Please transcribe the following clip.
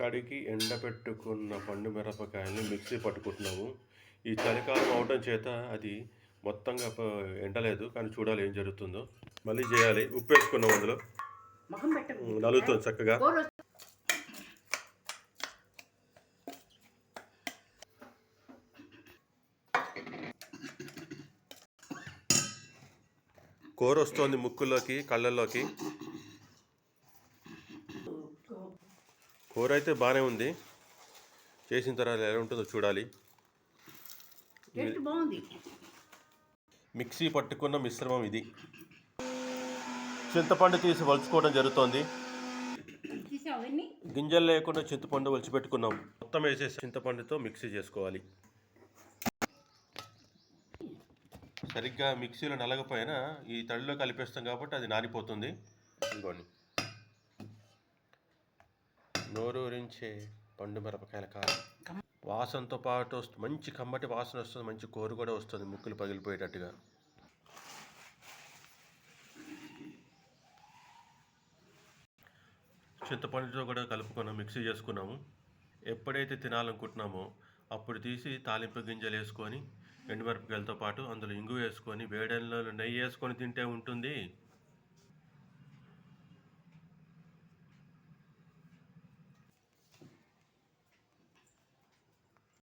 కడిగి ఎండబెట్టుకున్న పండు మిరపకాయల్ని మిక్సీ పట్టుకుంటున్నాము. ఈ చలికాలం అవడం చేత అది మొత్తంగా ఎండలేదు కానీ చూడాలి ఏం జరుగుతుందో. మళ్ళీ చేయాలి. ఉప్పు వేసుకున్నాం అందులో. నలుగుతుంది చక్కగా. కూర వస్తు- కూర వస్తోంది ముక్కుల్లోకి కళ్ళల్లోకి. కూర అయితే బాగానే ఉంది. చేసిన తర్వాత ఎలా ఉంటుందో చూడాలి. బాగుంది. మిక్సీ పట్టుకున్న మిశ్రమం ఇది. చింతపండు తీసి వలుచుకోవడం జరుగుతోంది. గింజలు లేకుండా చింతపండు ఒలిచి పెట్టుకున్నాం మొత్తం వేసేసి చింతపండుతో మిక్సీ చేసుకోవాలి. సరిగ్గా మిక్సీలో నలగపోయినా ఈ తడిలో కలిపేస్తాం కాబట్టి అది నానిపోతుంది. ఇదిగోండి. నోరూరించే పండు మిరపకాయల కారం. వాసనతో పాటు వస్తుంది మంచి కమ్మటి వాసన వస్తుంది మంచి కోరు కూడా వస్తుంది ముక్కులు పగిలిపోయేటట్టుగా. చింతపండుతో కూడా కలుపుకున్నాం మిక్సీ చేసుకున్నాము. ఎప్పుడైతే తినాలనుకుంటున్నామో అప్పుడు తీసి తాలింపు గింజలు వేసుకొని ఎండుమిరపకాయలతో పాటు అందులో ఇంగు వేసుకొని వేడెల్లో నెయ్యి వేసుకొని తింటే ఉంటుంది.